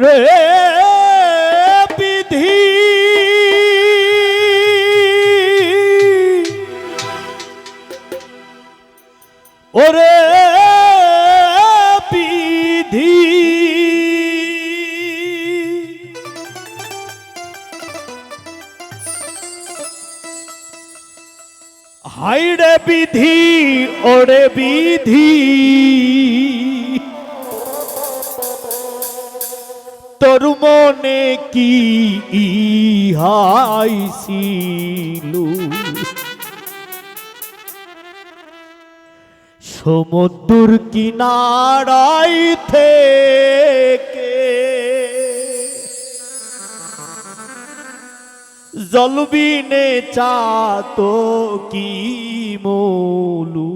রে বিধি। ওরে বিধি। হাইরে বিধি ওরে বিধি। তোর মনে কি ইহাইছিল সমুদ্র কিনারাই থেকে জলবিনে চাতো কি মলু?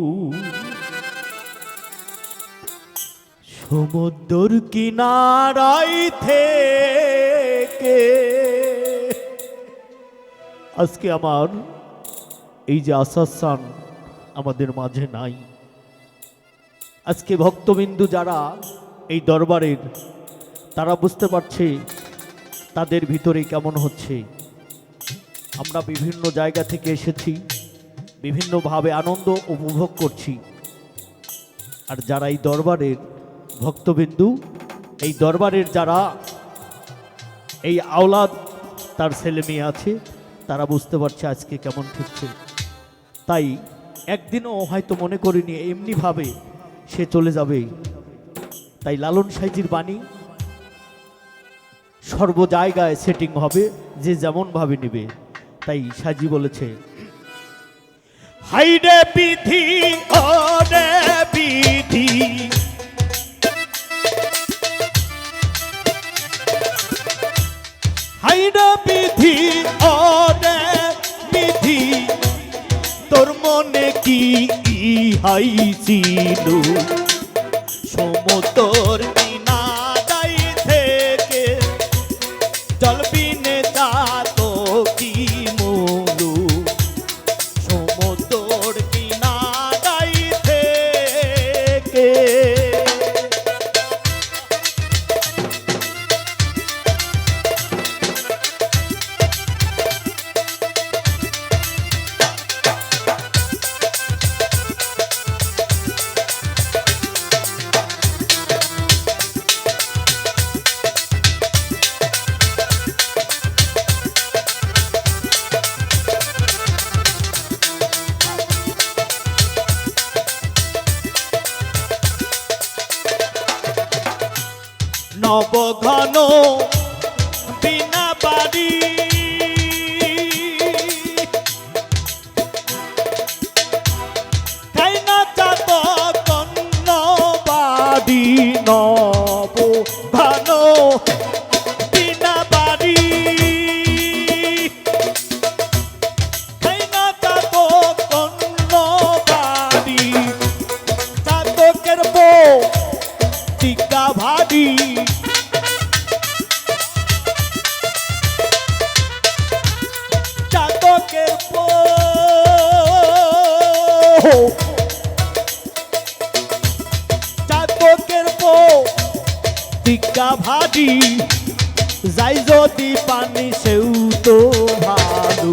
সমুদ্র কিনারাই থেকে। আজকে আমার এই যে আসাসান আমাদের মাঝে নাই। আজকে ভক্তবিন্দু যারা এই দরবারের, তারা বুঝতে পারছে তাদের ভিতরে কেমন হচ্ছে। আমরা বিভিন্ন জায়গা থেকে এসেছি, বিভিন্নভাবে আনন্দ উপভোগ করছি। আর যারা এই দরবারের ভক্তবিন্দু, এই দরবারের যারা, এই আওলাদ, তার ছেলে মেয়ে আছে, তারা বুঝতে পারছে আজকে কেমন ঠেকছে তাই একদিনও হয়তো মনে করিনি, এমনিভাবে সে চলে যাবে। তাই লালন সাইজির বাণী, সর্ব জায়গায় সেটিং হবে, যে যেমনভাবে নেবে। তাই সাজি বলেছে, হাইরে বিধি ওরে বিধি হাইরে বিধি ওরে বিধি। তোর মনে কি সমতর কিনারাই নবঘন বিনা বাড়ি। নব ঘন বিনা বাড়ি। ভারী টিকা ভাজি যাই যদি পানি সেও তো ভালো।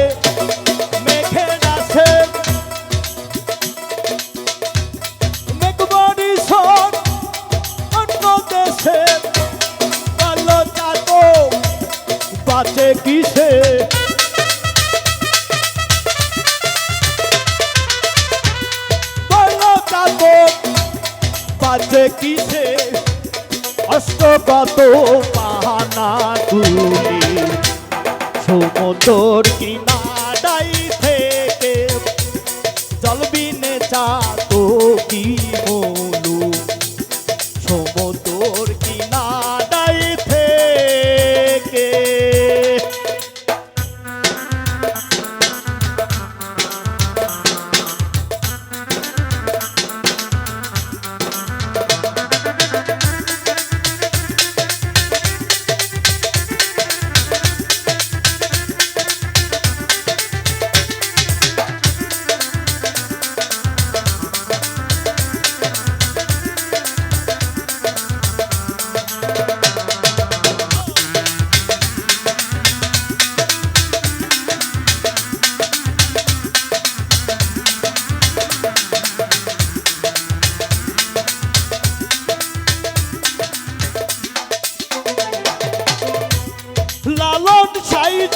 অষ্টগত পাহানা তুলি। সমুদ্র কিনারাই থেকে জলবিনে চাতো কি মলু সমুদ্র কিনারাই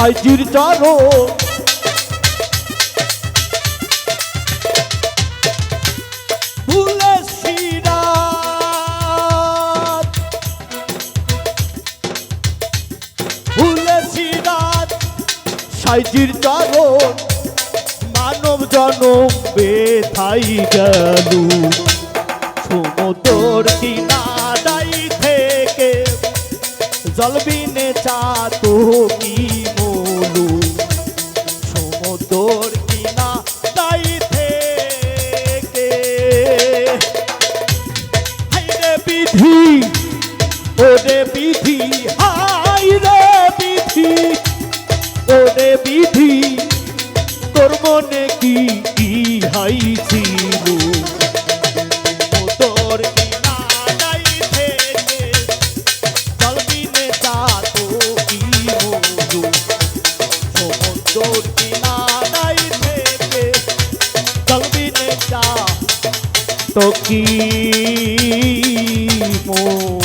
সাইজির সিরাত সাইজির চরণ মানব জনম বেথাই গেলু। সমুদ্র কিনারাই থেকে জলবিনে চাতো কি বিধি তোর মনে কি কি হাইছিল তোর তো কি মধু